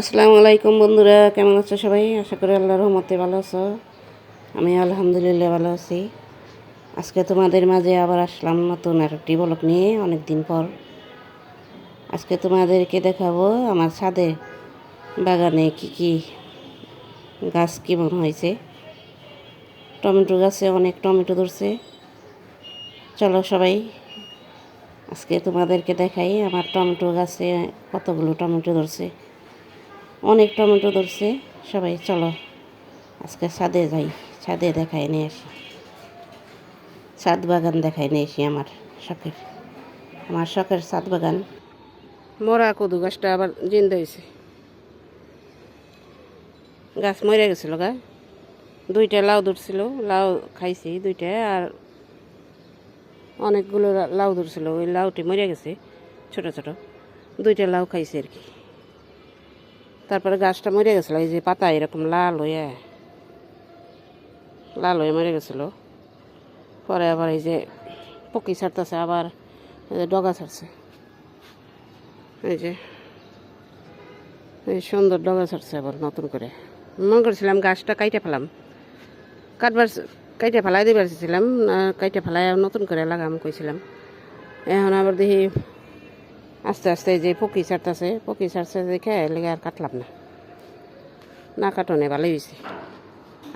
আসসালামু আলাইকুম বন্ধুরা, কেমন আছো সবাই? আশা করি আল্লাহর রহমতে ভালো আছো। আমি আলহামদুলিল্লাহ ভালো আছি। আজকে তোমাদের মাঝে আবার আসলাম নতুন একটি বলক নিয়ে অনেক দিন পর। আজকে তোমাদেরকে দেখাবো আমার ছাদে বাগানে কি কি গাছ কেমন হয়েছে। টমেটো গাছে অনেক টমেটো ধরছে। চলো সবাই আজকে তোমাদেরকে দেখাই আমার টমেটো গাছে কতগুলো টমেটো ধরছে। অনেক টমেটো ধরছে। সবাই, চলো, আজকে ছাদে যাই। ছাদে দেখাই নিয়ে আসি। ছাদ বাগান দেখাই নিয়ে আসি আমার শখের। আমার শখের ছাদ বাগান। মরা কদু গাছটা আবার জিন্দা হয়েছে গাছ মরে গেছিল গা। দুইটা লাউ ধরছিল, লাউ খাইছি দুইটা আর অনেকগুলো লাউ ধরছিল। ওই লাউটি মরে গেছে, ছোট ছোট। দুইটা লাউ খাইছে আর কি। তারপরে গাছটা মরে গেছিল, এই যে পাতা এরকম লাল হয়ে লাল হয়ে মরে গেছিল। পরে আবার এই যে পকি ছাড়তেছে, আবার ডগা ছাড়ছে। এই যে, এই সুন্দর ডগা ছাড়ছে আবার নতুন করে। মনে করছিলাম গাছটা কাইটে ফেলাম। কাটবার, কাইটে ফেলাই দিবার চেয়েছিলাম কাইটে ফেলাই নতুন করে লাগাম কইছিলাম। এখন আবার দেখি আস্তে আস্তে যে পকি ছাড়তেছে, পকি ছাড়ছে দেখে লেগে আর কাটলাম না। না কাটনে ভালোই হয়েছে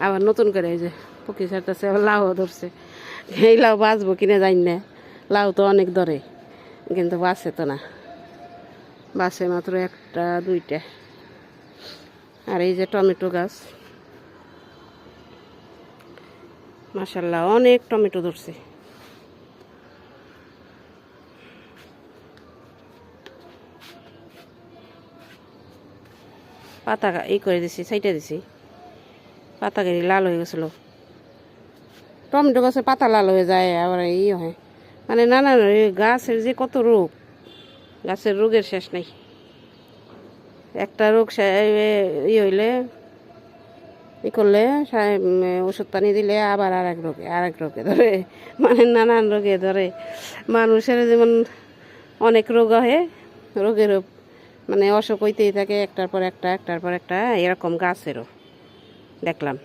আবার নতুন করে এই যে পকি ছাড়তেছে, আবার লাউ ধরছে। এই লাউ বাঁচবো কিনে জানি না। লাউ তো অনেক ধরে, কিন্তু বাঁচে তো না। বাসে মাত্র একটা, দুইটা। আর এই যে টমেটো গাছ। মাসাল্লাহ অনেক টমেটো ধরছে। পাতা এই করে দিছি সাইটে দিছি। পাতা গেড়ি লাল হয়ে গেছিল। টমেটো গাছে পাতা লাল হয়ে যায়, আবার ই হয়। মানে নানা গাছের যে কত রোগ, গাছের রোগের শেষ নাই। একটা রোগ ই হইলে, ই করলে ওষুধ পানি দিলে আবার আর এক রোগে আর এক রোগে ধরে। মানে নানান রোগে ধরে। মানুষের যেমন অনেক রোগ হয় রোগেরও মানে অসুখ হইতেই থাকে, একটার পর একটা, একটার পর একটা, এরকম গাছেরও। দেখলাম।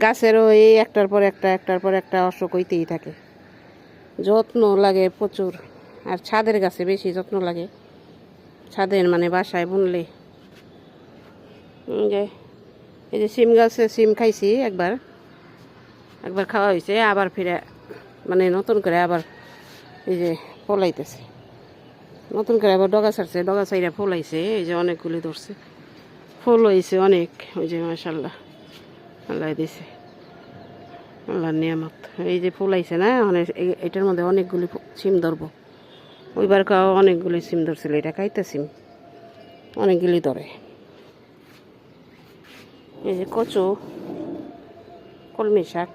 গাছেরও এই একটার পর একটা, একটার পর একটা অসুখ হইতেই থাকে। যত্ন লাগে প্রচুর। আর ছাদের গাছে বেশি যত্ন লাগে। ছাদের মানে বাসায় বুনলে। যে, এই যে সিম গাছে সিম খাইছি একবার। একবার খাওয়া হয়েছে আবার ফিরে মানে নতুন করে আবার এই যে ফলাইতেছে নতুন করে আবার ডগা ছাড়ছে, ডগা চাইরা ফলাইছে এই যে অনেকগুলি ধরছে। ফুল হয়েছে অনেক, ওই যে মাসাল্লাহ আল্লাহ দিছে। আল্লাহর নিয়ামত। এই যে ফুল আইছে না মানে এ- এটার মধ্যে অনেকগুলি সিম ধরবো। ওইবার খাওয়া অনেকগুলি সিম ধরছিল, এটা খাইতে সিম। অনেকগুলি ধরে। এই যে কচু, কলমি শাক।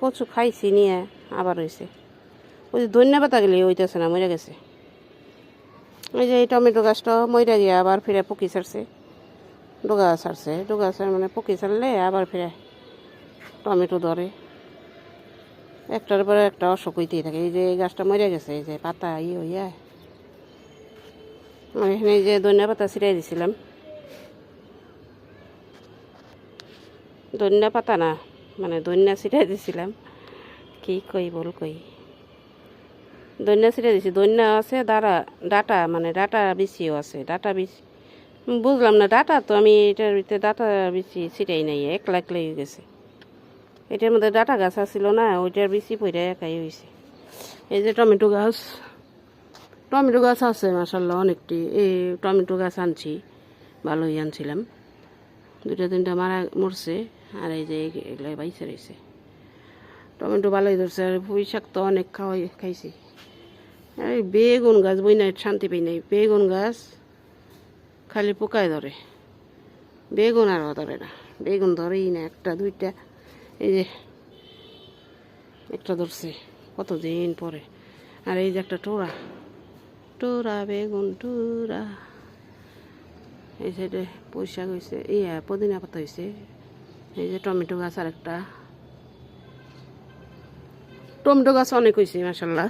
কচু খাইছি, নিয়ে আবার হয়েছে ওই যে ধনিয়া পাতা গেলে হইতেছে না মরে গেছে। ওই যে এই টমেটো গাছটা মইরা গিয়ে আবার ফিরে পকি ছাড়ছে। ডোগা ছাড়ছে, ডোগা ছাড় মানে পকি ছাড়লে আবার ফিরে টমেটো ধরে। একটার পরে একটা অসুখ হইতেই থাকে। এই যে এই গাছটা মরে গেছে, এই যে পাতা ই হইয়া। আর এখানে যে ধনিয়া পাতা ছিটাই দিছিলাম। ধনিয়া পাতা না। মানে ধনিয়া ছিটাই দিছিলাম। কি কই, বল কই। দৈন্যা ছিটে দিছি। দৈন্যা আছে ডাটা ডাটা মানে ডাটা বেশিও আছে, ডাটা বেশি বুঝলাম না, ডাটা তো আমি এটার ভিতরে ডাটা বেশি ছিটাই নাই, একলা একলাই হয়ে গেছে। এটার মধ্যে ডাটা গাছ আছিল না, ওইটার বেশি পইরা একাই হয়েছে এই যে টমেটো গাছ। টমেটো গাছ আছে মাসাল্লাহ অনেকটি। এই টমেটো গাছ আনছি, ভালোই আনছিলাম। দুটা তিনটা মারা মরছে। আর এই যে এগুলো বাইসে রয়েছে। টমেটো ভালোই ধরছে, আর পুঁই শাক তো অনেক খাওয়াই, খাইছি। এই বেগুন গাছ বই নাই, শান্তি পাই নাই। বেগুন গাছ খালি পোকায় ধরে। বেগুন আরও ধরে না। বেগুন ধরেই না, একটা, দুইটা। এই যে একটা ধরছে কতদিন পরে। আর এই যে একটা টোরা টোরা বেগুন টোরা এই সাইডে পয়সা হয়েছে ইয়া পুদিনা পাতা হয়েছে এই যে টমেটো গাছ আর একটা টমেটো গাছ অনেক হয়েছে মাসাল্লাহ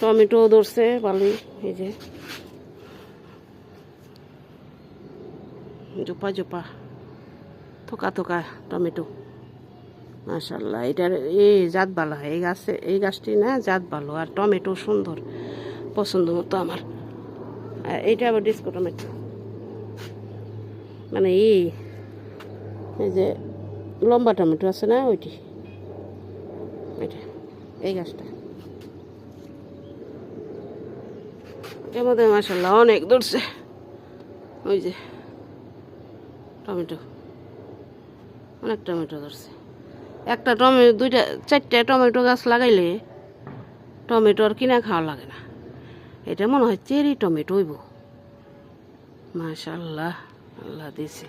টমেটো ধরছে ভালোই এই যে। জোপা জোপা। থোকা থোকা টমেটো। মাশাল্লাহ এটার এই জাত ভালো এই গাছে, এই গাছটি না জাত ভালো, আর টমেটো সুন্দর, পছন্দ মতো আমার। এইটা আবার ডিস্কো টমেটো মানে এই এই যে লম্বা টমেটো আছে না ওইটি? এটা, এই গাছটা। এর মধ্যে মাসাল্লাহ অনেক ধরছে। ওই যে টমেটো, অনেক টমেটো ধরছে। একটা টমেটো দুইটা, চারটে টমেটো গাছ লাগাইলে টমেটো আর কিনা খাওয়া লাগে না। এটা মনে হয় চেরি টমেটো হইব। মাশাল্লাহ আল্লাহ দিছে।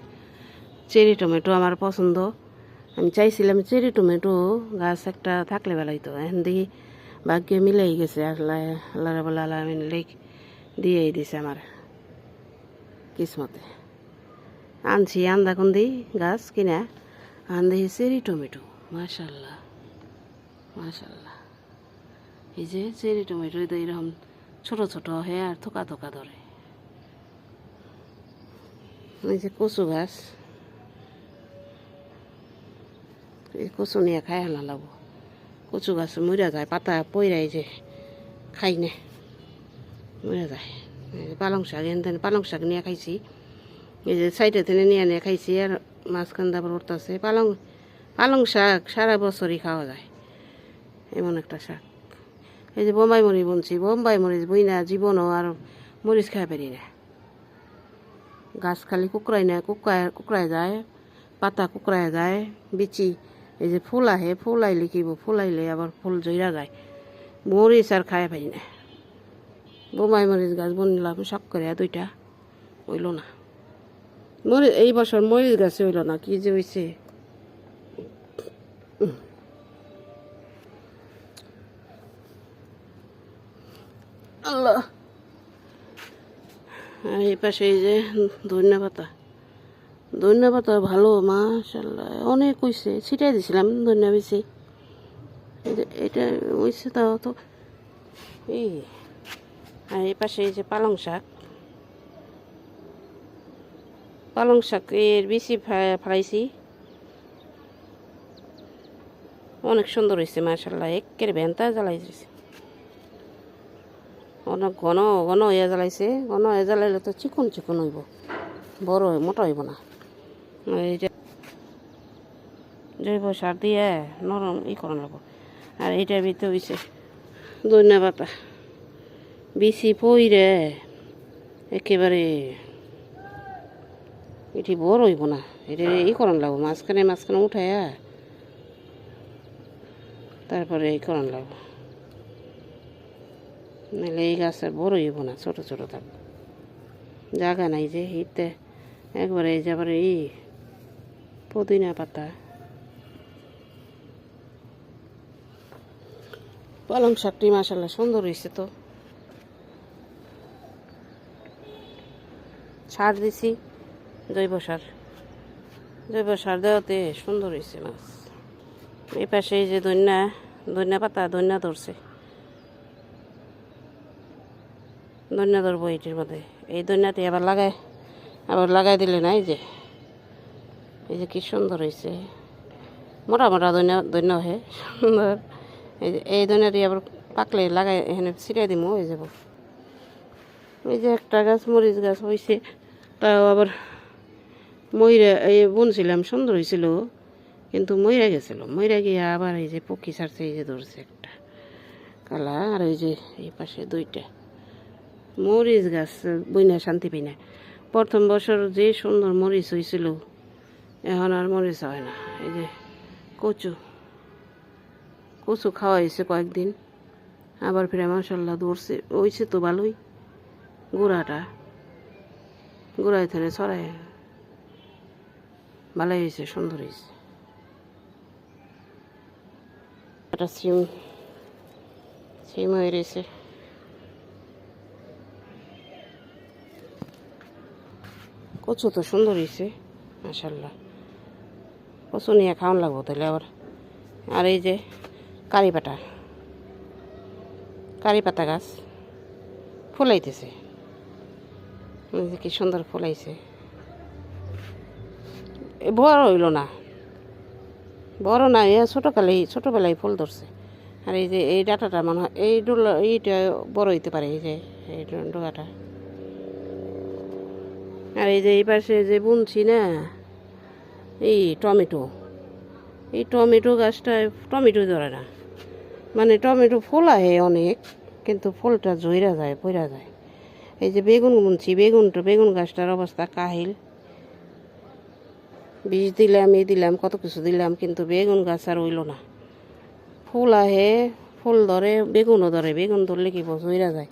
চেরি টমেটো আমার পছন্দ। আমি চাইছিলাম চেরি টমেটো গাছ একটা থাকলে বেলাই তো এখন দেখি ভাগ্যে মিলেই গেছে আল্লাহ আল্লাহ আলমিন লেখ দিয়েই দিছে আমার কিসমতে। আনছি আন্দাকুন্দি গাছ কিনা, আন্দে চেরি টমেটো। মাশাল্লাহ মাশাল্লাহ। এই যে চেরি টমেটো তো এরকম ছোট ছোট হয়ে আর থোকা থোকা ধরে। এই যে কচু গাছ। এই কচু নিয়ে খাই না লাগবো। কচু গাছ মরিয়া যায়, পাতা পইরাই যে খাই নে মরিয়া যায়। পালং শাক এনে পালং শাক নিয়ে খাইছি। এই যে সাইডে থেকে নিয়ে নিয়ে খাইছি আর মাঝখান দাবার উঠতেছে। পালং পালং শাক সারা বছরই খাওয়া যায়, এমন একটা শাক। এই যে বোম্বাই মরিচ বনছি, বোম্বাই মরিচ বই না জীবনও আর মরিচ খাই পারি না। গাছ খালি কুকরাই না কুকরায় কুকরায় যায়, পাতা কুকরায় যায়, বিচি এই যে ফুল আহে, ফুল আইলে কিব ফুল আইলে আবার ফুল জইরা যায়। মরিচ আর খাই পারি না। বোমাই মরিচ গাছ বনলাম শখ করে দুইটা হইল না। মরিচ এই বছর মরিচ গাছে হইল না, কি যে হয়েছে আল্লাহ। আর এই পাশে এই যে ধন্যবাদ। ধনিয়া পাতা ভালো মাশাল্লাহ অনেক হইছে, ছিটাই দিছিলাম, ধনিয়া বেশি এটা হইছে তাও তো, এই, আর এই পাশে এই যে পালং শাক। পালং শাক এর বেশি ফ্রাইছি অনেক সুন্দর হয়েছে মাশাল্লাহ একের ভেন্তা জ্বালাই দিয়েছে অনেক ঘন ঘন হয়ে জ্বালাইছে, ঘন হয়ে জ্বালাইলে তো চিকন চিকন হইব, বড় মোটা হইব না। এইটা জৈব সার দিয়ে নরম ই করা লাগবো। আর এইটার ভিতরে হইছে ধনিয়া পাতা। বেশি পইরে একেবারে এটি বড় হইব না। এটা ই করান লাগবো, মাঝখানে মাঝখানে উঠাইয়া তারপরে ই করান লাগবো। নাহলে এই গাছ আর বড় হইব না, ছোট ছোট থাকবে। জায়গা নাই যে, হিতে একবারে এই যে আবার এই পুদিনা পাতা। পালং শাকটি মাসাল্লাহ সুন্দর হয়েছে তো। সার দিছি, জৈব সার। জৈব সার দেওয়াতে সুন্দর হয়েছে মাছ। এই পাশে যে ধন্যা ধন্যা পাতা, ধন্যা ধরছে। ধন্যা ধরবো এইটির মধ্যে। এই ধন্যাটি আবার লাগাই আবার লাগাই দিলে না এই যে। এই যে কি সুন্দর হয়েছে মোটা মোটা ধন্যা ধন্য হে, সুন্দর। এই যে, এই ধন্যাটি আবার পাকলে লাগাই, এখানে ছিটিয়ে দিব হয়ে যাব। এই যে একটা গাছ, মরিচ গাছ হয়েছে তাও আবার ময়রা এই বুনছিলাম, সুন্দর হয়েছিল কিন্তু ময়রা গেছিল ময়রা গিয়ে আবার এই যে পক্ষী ছাড়ছে, এই যে ধরছে একটা কালা আর ওই যে এই পাশে দুইটা। মরিচ গাছ, বইনা শান্তি পাই না। প্রথম বছর যে সুন্দর মরিচ হয়েছিল এখন আর মরিচ হয় না। এই যে কচু কচু খাওয়া হয়েছে কয়েকদিন। আবার ফিরে মাসাল্লাহ দৌড়ছে ওইছে তো ভালোই। গুড়াটা গুড়াই ধরে ছড়াই ভালোই হয়েছে, সুন্দর হয়েছে। একটা সিম সিম হয়ে রয়েছে। কচু তো সুন্দর হয়েছে মাসাল্লাহ কচু নিয়ে খাওয়ান লাগবো তাহলে আবার। আর এই যে কারি পাটা কারি পাতা গাছ। ফুলাইতেছে। কি সুন্দর ফুলাইছে। বড় হইল না। বড় না, এ ছোটোকালেই ছোটোবেলায় ফুল ধরছে। আর এই যে এই ডাটাটা মনে হয় এই ডোলা এইটা বড় হইতে পারে, এই যে এই ডো- ডোকাটা আর এই যে এই পাশে যে বুনছি না এই টমেটো। এই টমেটো গাছটায়, টমেটো ধরে না। মানে টমেটো ফুল আহে অনেক, কিন্তু ফুলটা জইরা যায়, পইরা যায়। এই যে বেগুন বুনছি বেগুনটা বেগুন গাছটার অবস্থা কাহিল। বীজ দিলাম এই দিলাম, কত কিছু দিলাম, কিন্তু বেগুন গাছ আর হইল না। ফুল আহে ফুল ধরে, বেগুনও ধরে, বেগুন ধরলে কি জইরা যায়?